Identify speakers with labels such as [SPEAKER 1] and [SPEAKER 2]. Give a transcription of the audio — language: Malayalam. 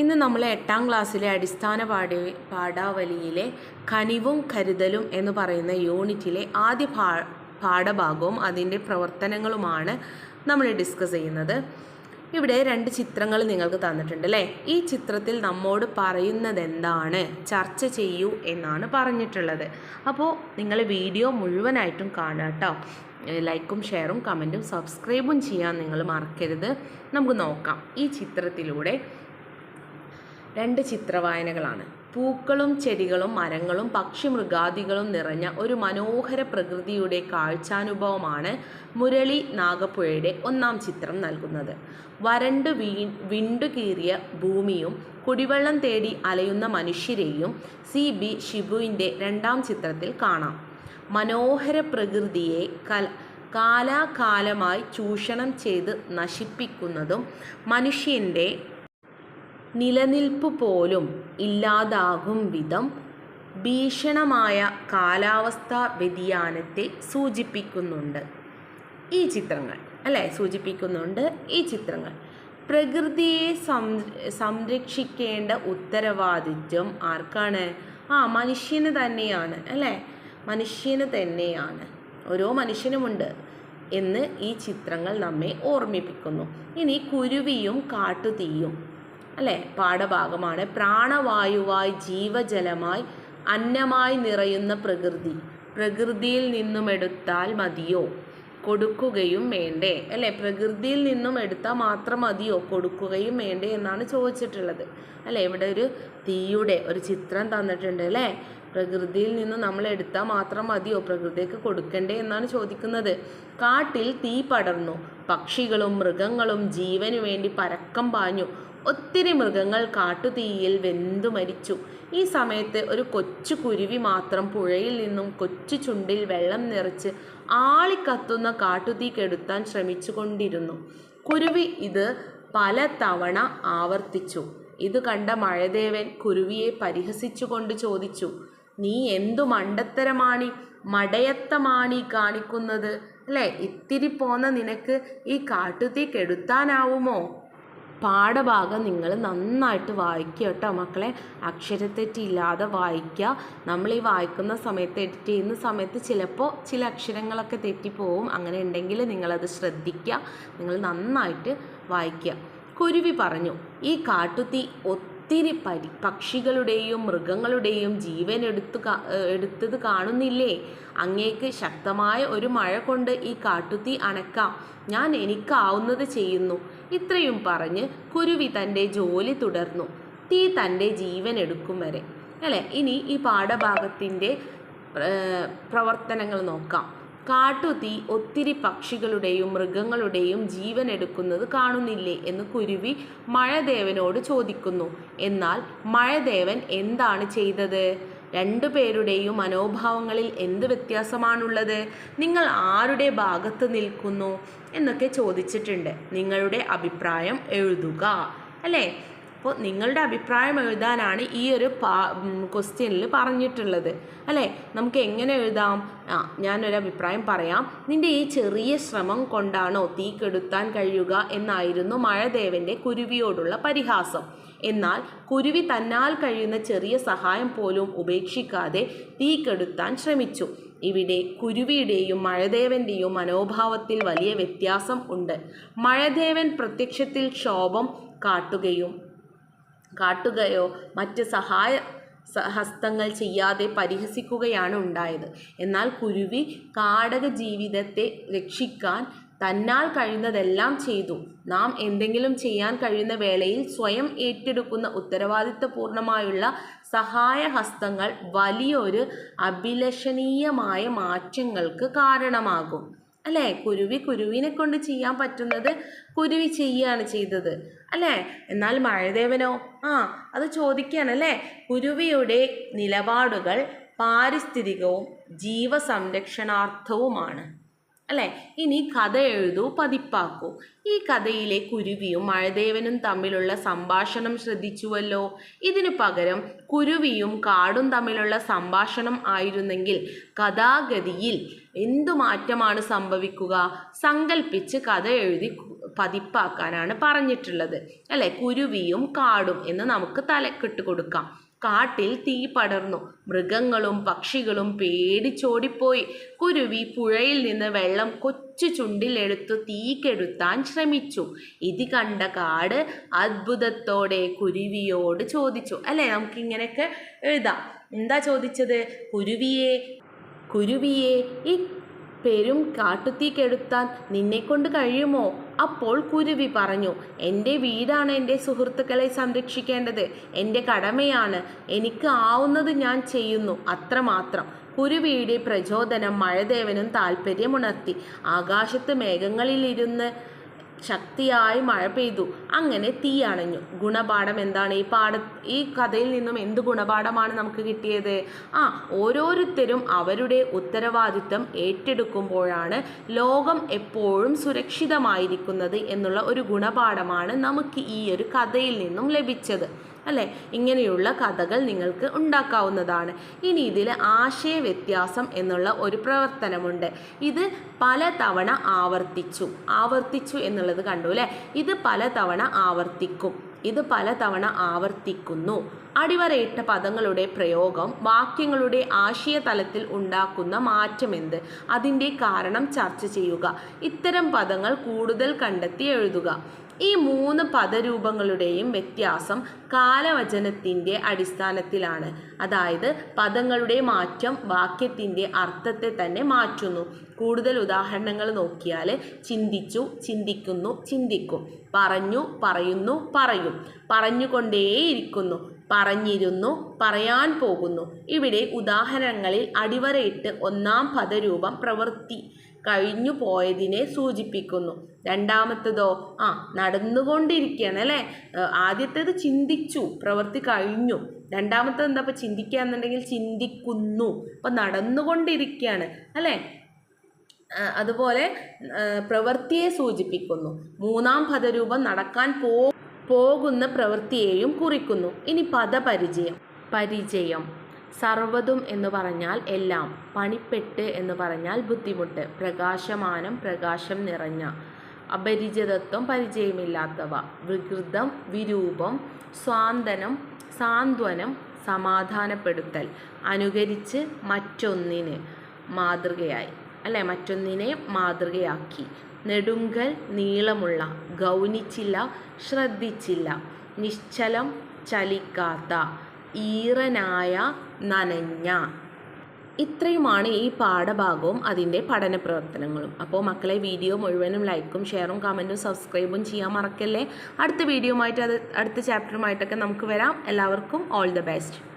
[SPEAKER 1] ഇന്ന് നമ്മൾ എട്ടാം ക്ലാസ്സിലെ അടിസ്ഥാന പാഠ പാഠാവലിയിലെ കനിവും കരുതലും എന്ന് പറയുന്ന യൂണിറ്റിലെ ആദ്യ പാ പാഠഭാഗവും അതിന്റെ പ്രവർത്തനങ്ങളുമാണ് നമ്മൾ ഡിസ്കസ് ചെയ്യുന്നത്. ഇവിടെ രണ്ട് ചിത്രങ്ങൾ നിങ്ങൾക്ക് തന്നിട്ടുണ്ട് അല്ലേ? ഈ ചിത്രത്തിൽ നമ്മോട് പറയുന്നത് എന്താണ് ചർച്ച ചെയ്യൂ എന്നാണ് പറഞ്ഞിട്ടുള്ളത്. അപ്പോൾ നിങ്ങൾ വീഡിയോ മുഴുവനായിട്ടും കാണുക കേട്ടോ ലൈക്കും ഷെയറും കമന്റും സബ്സ്ക്രൈബും ചെയ്യാൻ നിങ്ങൾ മറക്കരുത്. നമുക്ക് നോക്കാം. ഈ ചിത്രത്തിലൂടെ രണ്ട് ചിത്രവായനകളാണ്. പൂക്കളും ചെടികളും മരങ്ങളും പക്ഷിമൃഗാദികളും നിറഞ്ഞ ഒരു മനോഹര പ്രകൃതിയുടെ കാഴ്ചാനുഭവമാണ് മുരളി നാഗപ്പുഴയുടെ ഒന്നാം ചിത്രം നൽകുന്നത്. വരണ്ടു വീ വിണ്ടുകീറിയ ഭൂമിയും കുടിവെള്ളം തേടി അലയുന്ന മനുഷ്യരെയും സി. ബി. ഷിബുവിന്റെ രണ്ടാം ചിത്രത്തിൽ കാണാം. മനോഹര പ്രകൃതിയെ കൽ കാലാകാലമായി ചൂഷണം ചെയ്ത് നശിപ്പിക്കുന്നതും മനുഷ്യന്റെ നിലനിൽപ്പ് പോലും ഇല്ലാതാകും വിധം ഭീഷണമായ കാലാവസ്ഥാ വ്യതിയാനത്തെ സൂചിപ്പിക്കുന്നുണ്ട്. ഈ ചിത്രങ്ങൾ അല്ലേ? സൂചിപ്പിക്കുന്നുണ്ട് ഈ ചിത്രങ്ങൾ. പ്രകൃതിയെ സംരക്ഷിക്കേണ്ട ഉത്തരവാദിത്വം ആർക്കാണ്? ആ മനുഷ്യന് തന്നെയാണ് അല്ലേ? മനുഷ്യന് തന്നെയാണ്. ഓരോ മനുഷ്യനുമുണ്ട് എന്ന് ഈ ചിത്രങ്ങൾ നമ്മെ ഓർമ്മിപ്പിക്കുന്നു. ഇനി കുരുവിയും കാട്ടുതീയും അല്ലേ? പാഠഭാഗമാണ്. പ്രാണവായുവായി ജീവജലമായി അന്നമായി നിറയുന്ന പ്രകൃതി. പ്രകൃതിയിൽ നിന്നും എടുത്താൽ മതിയോ? കൊടുക്കുകയും വേണ്ടേ? അല്ലേ? പ്രകൃതിയിൽ നിന്നും എടുത്താൽ മാത്രം മതിയോ? കൊടുക്കുകയും വേണ്ടേ എന്നാണ് ചോദിച്ചിട്ടുള്ളത്. അല്ലേ? ഇവിടെ ഒരു തീയുടെ ഒരു ചിത്രം തന്നിട്ടുണ്ട് അല്ലേ? പ്രകൃതിയിൽ നിന്ന് നമ്മൾ എടുത്താൽ മാത്രം മതിയോ? പ്രകൃതിക്ക് കൊടുക്കണ്ടേ എന്നാണ് ചോദിക്കുന്നത്. കാട്ടിൽ തീ പടർന്നു. പക്ഷികളും മൃഗങ്ങളും ജീവനു വേണ്ടി പരക്കം പാഞ്ഞു. ഒത്തിരി മൃഗങ്ങൾ കാട്ടുതീയിൽ വെന്തു മരിച്ചു. ഈ സമയത്ത് ഒരു കൊച്ചു കുരുവി മാത്രം പുഴയിൽ നിന്നും കൊച്ചു ചുണ്ടിൽ വെള്ളം നിറച്ച് ആളിക്കത്തുന്ന കാട്ടുതീ കെടുത്താൻ ശ്രമിച്ചുകൊണ്ടിരുന്നു. കുരുവി ഇത് പല തവണ ആവർത്തിച്ചു. ഇത് കണ്ട മഴദേവൻ കുരുവിയെ പരിഹസിച്ചുകൊണ്ട് ചോദിച്ചു നീ എന്തു മണ്ടത്തരമാണി? മടയത്തമാണി കാണിക്കുന്നത്? അല്ലേ? ഇത്തിരി പോന്ന നിനക്ക് ഈ കാട്ടുതീ കെടുത്താനാവുമോ? പാഠഭാഗം നിങ്ങൾ നന്നായിട്ട് വായിക്കുക കേട്ടോ മക്കളെ. അക്ഷരത്തെറ്റില്ലാതെ വായിക്കുക. നമ്മൾ ഈ വായിക്കുന്ന സമയത്ത് എഡിറ്റ് ചെയ്യുന്ന സമയത്ത് ചിലപ്പോൾ ചില അക്ഷരങ്ങളൊക്കെ തെറ്റിപ്പോവും. അങ്ങനെ ഉണ്ടെങ്കിൽ നിങ്ങളത് ശ്രദ്ധിക്കുക. നിങ്ങൾ നന്നായിട്ട് വായിക്കുക. കുരുവി പറഞ്ഞു ഈ കാട്ടുതീ ഒത്തിരി പരി പക്ഷികളുടെയും മൃഗങ്ങളുടെയും ജീവൻ എടുത്തു എടുത്തത് കാണുന്നില്ലേ? അങ്ങേക്ക് ശക്തമായ ഒരു മഴ കൊണ്ട് ഈ കാട്ടുതീ അണക്കാം. ഞാൻ എനിക്കാവുന്നത് ചെയ്യുന്നു. ഇത്രയും പറഞ്ഞ് കുരുവി തന്റെ ജോലി തുടർന്നു. തീ തന്റെ ജീവൻ എടുക്കും വരെ. അല്ലേ? ഇനി ഈ പാഠഭാഗത്തിന്റെ പ്രവർത്തനങ്ങൾ നോക്കാം. കാട്ടുതീ ഒത്തിരി പക്ഷികളുടെയും മൃഗങ്ങളുടെയും ജീവൻ എടുക്കുന്നത് കാണുന്നില്ലേ എന്ന് കുരുവി മഴദേവനോട് ചോദിക്കുന്നു. എന്നാൽ മഴദേവൻ എന്താണ് ചെയ്തത്? രണ്ടുപേരുടെയും മനോഭാവങ്ങളിൽ എന്ത് വ്യത്യാസമാണുള്ളത്? നിങ്ങൾ ആരുടെ ഭാഗത്ത് നിൽക്കുന്നു? എന്നൊക്കെ ചോദിച്ചിട്ടുണ്ട്. നിങ്ങളുടെ അഭിപ്രായം എഴുതുക അല്ലേ? അപ്പോൾ നിങ്ങളുടെ അഭിപ്രായം എഴുതാനാണ് ഈ ഒരു ക്വസ്റ്റ്യനിൽ പറഞ്ഞിട്ടുള്ളത്. അല്ലേ? നമുക്ക് എങ്ങനെ എഴുതാം? ആ ഞാനൊരു അഭിപ്രായം പറയാം. നിന്റെ ഈ ചെറിയ ശ്രമം കൊണ്ടാണോ തീ കെടുത്താൻ കഴിയുക എന്നായിരുന്നു മഴദേവന്റെ കുരുവിയോടുള്ള പരിഹാസം. എന്നാൽ കുരുവി തന്നാൽ കഴിയുന്ന ചെറിയ സഹായം പോലും ഉപേക്ഷിക്കാതെ തീ കെടുത്താൻ ശ്രമിച്ചു. ഇവിടെ കുരുവിയുടെയും മഴദേവന്റെയും മനോഭാവത്തിൽ വലിയ വ്യത്യാസം ഉണ്ട്. മഴദേവൻ പ്രത്യക്ഷത്തിൽ ക്ഷോഭം കാട്ടുകയും കാട്ടുകയോ മറ്റ് സഹായ ഹസ്തങ്ങൾ ചെയ്യാതെ പരിഹസിക്കുകയാണ് ഉണ്ടായത്. എന്നാൽ കുരുവി കാടക ജീവിതത്തെ രക്ഷിക്കാൻ തന്നാൽ കഴിയുന്നതെല്ലാം ചെയ്തു. നാം എന്തെങ്കിലും ചെയ്യാൻ കഴിയുന്ന വേളയിൽ സ്വയം ഏറ്റെടുക്കുന്ന ഉത്തരവാദിത്വപൂർണമായുള്ള സഹായഹസ്തങ്ങൾ വലിയൊരു അഭിലഷണീയമായ മാറ്റങ്ങൾക്ക് കാരണമാകും. അല്ലേ? കുരുവി കുരുവിനെ കൊണ്ട് ചെയ്യാൻ പറ്റുന്നത് കുരുവി ചെയ്യുകയാണ് ചെയ്തത്. അല്ലേ? എന്നാൽ മഴദേവനോ? ആ അത് ചോദിക്കുകയാണല്ലേ കുരുവിയുടെ നിലപാടുകൾ പാരിസ്ഥിതികവും ജീവസംരക്ഷണാർത്ഥവുമാണ്. അല്ലേ? ഇനി കഥ എഴുതൂ പതിപ്പാക്കൂ. ഈ കഥയിലെ കുരുവിയും മഴദേവനും തമ്മിലുള്ള സംഭാഷണം ശ്രദ്ധിച്ചുവല്ലോ. ഇതിനു പകരം കുരുവിയും കാടും തമ്മിലുള്ള സംഭാഷണം ആയിരുന്നെങ്കിൽ കഥാഗതിയിൽ എന്തു മാറ്റമാണ് സംഭവിക്കുക? സങ്കല്പിച്ച് കഥ എഴുതി പതിപ്പാക്കാനാണ് പറഞ്ഞിട്ടുള്ളത്. അല്ലേ? കുരുവിയും കാടും എന്ന് നമുക്ക് തലക്കെട്ട് കൊടുക്കാം. കാട്ടിൽ തീ പടർന്നു. മൃഗങ്ങളും പക്ഷികളും പേടിച്ചോടിപ്പോയി. കുരുവി പുഴയിൽ നിന്ന് വെള്ളം കൊച്ചു ചുണ്ടിലെടുത്തു തീ കെടുത്താൻ ശ്രമിച്ചു. ഇത് കണ്ട കാട് അത്ഭുതത്തോടെ കുരുവിയോട് ചോദിച്ചു. അല്ലേ? നമുക്കിങ്ങനെയൊക്കെ എഴുതാം. എന്താ ചോദിച്ചത്? കുരുവിയെ കുരുവിയെ ഈ പെരും കാട്ടുത്തീക്കെടുത്താൻ കെടുത്താൻ നിന്നെക്കൊണ്ട് കഴിയുമോ? അപ്പോൾ കുരുവി പറഞ്ഞു എന്റെ വീടാണ് എന്റെ സുഹൃത്തുക്കളെ സംരക്ഷിക്കേണ്ടത്. എന്റെ കടമയാണ്. എനിക്ക് ആവുന്നത് ഞാൻ ചെയ്യുന്നു. അത്രമാത്രം കുരുവിയുടെ പ്രചോദനം മഴദേവനും താല്പര്യമുണർത്തി ആകാശത്ത് മേഘങ്ങളിലിരുന്ന് ശക്തിയായി മഴ പെയ്തു. അങ്ങനെ തീ അണഞ്ഞു. ഗുണപാഠം എന്താണ്? ഈ പാഠ ഈ കഥയിൽ നിന്നും എന്ത് ഗുണപാഠമാണ് നമുക്ക് കിട്ടിയത്? ആ ഓരോരുത്തരും അവരുടെ ഉത്തരവാദിത്തം ഏറ്റെടുക്കുമ്പോഴാണ് ലോകം എപ്പോഴും സുരക്ഷിതമായിരിക്കുന്നത് എന്നുള്ള ഒരു ഗുണപാഠമാണ് നമുക്ക് ഈ ഒരു കഥയിൽ നിന്നും ലഭിച്ചത്. അല്ലേ? ഇങ്ങനെയുള്ള കഥകൾ നിങ്ങൾക്ക് ഉണ്ടാക്കാവുന്നതാണ്. ഇനി ഇതിൽ ആശയ വ്യത്യാസം എന്നുള്ള ഒരു പ്രവർത്തനമുണ്ട്. ഇത് പലതവണ ആവർത്തിച്ചു. ആവർത്തിച്ചു എന്നുള്ളത് കണ്ടു അല്ലേ? ഇത് പലതവണ ആവർത്തിക്കും. ഇത് പലതവണ ആവർത്തിക്കുന്നു. അടിവരയിട്ട പദങ്ങളുടെ പ്രയോഗം വാക്യങ്ങളുടെ ആശയ തലത്തിൽ ഉണ്ടാക്കുന്ന മാറ്റമെന്ത് അതിന്റെ കാരണം ചർച്ച ചെയ്യുക. ഇത്തരം പദങ്ങൾ കൂടുതൽ കണ്ടെത്തി എഴുതുക. ഈ മൂന്ന് പദരൂപങ്ങളുടെയും വ്യത്യാസം കാലവചനത്തിന്റെ അടിസ്ഥാനത്തിലാണ്. അതായത് പദങ്ങളുടെ മാറ്റം വാക്യത്തിന്റെ അർത്ഥത്തെ തന്നെ മാറ്റുന്നു. കൂടുതൽ ഉദാഹരണങ്ങൾ നോക്കിയാൽ ചിന്തിച്ചു ചിന്തിക്കുന്നു ചിന്തിക്കും. പറഞ്ഞു പറയുന്നു പറയും. പറഞ്ഞുകൊണ്ടേയിരിക്കുന്നു പറഞ്ഞിരുന്നു പറയാൻ പോകുന്നു. ഇവിടെ ഉദാഹരണങ്ങളിൽ അടിവരയിട്ട് ഒന്നാം പദരൂപം പ്രവൃത്തി കഴിഞ്ഞു പോയതിനെ സൂചിപ്പിക്കുന്നു. രണ്ടാമത്തതോ ആ നടന്നുകൊണ്ടിരിക്കുകയാണ് അല്ലേ? ആദ്യത്തേത് ചിന്തിച്ചു പ്രവൃത്തി കഴിഞ്ഞു. രണ്ടാമത്തത് എന്താ? ഇപ്പോൾ ചിന്തിക്കുക എന്നുണ്ടെങ്കിൽ ചിന്തിക്കുന്നു. അപ്പം നടന്നുകൊണ്ടിരിക്കുകയാണ് അല്ലേ? അതുപോലെ പ്രവൃത്തിയെ സൂചിപ്പിക്കുന്നു. മൂന്നാം പദരൂപം നടക്കാൻ പോ പോകുന്ന പ്രവൃത്തിയെയും കുറിക്കുന്നു. ഇനി പദപരിചയം. പരിചയം. സർവതും എന്ന് പറഞ്ഞാൽ എല്ലാം പണിപ്പെട്ട് എന്ന് പറഞ്ഞാൽ ബുദ്ധിമുട്ട് പ്രകാശമാനം പ്രകാശം നിറഞ്ഞ അപരിചിതത്വം പരിചയമില്ലാത്തവ വികൃതം വിരൂപം സ്വാന്തനം സാന്ത്വനം സമാധാനപ്പെടുത്തൽ അനുകരിച്ച് മറ്റൊന്നിന് മാതൃകയായി അല്ലെ? മറ്റൊന്നിനെ മാതൃകയാക്കി. നെടുങ്കൽ നീളമുള്ള ഗൗനിച്ചില്ല ശ്രദ്ധിച്ചില്ല നിശ്ചലം ചലിക്കാത്ത ഈറനായ നനഞ്ഞ. ഇത്രയുമാണ് ഈ പാഠഭാഗവും അതിന്റെ പഠന പ്രവർത്തനങ്ങളും. അപ്പോൾ മക്കളെ വീഡിയോ മുഴുവനും ലൈക്കും ഷെയറും കമന്റും സബ്സ്ക്രൈബും ചെയ്യാൻ മറക്കല്ലേ? അടുത്ത വീഡിയോ ആയിട്ട് അത് അടുത്ത ചാപ്റ്ററുമായിട്ടൊക്കെ നമുക്ക് വരാം. എല്ലാവർക്കും ഓൾ ദ ബെസ്റ്റ്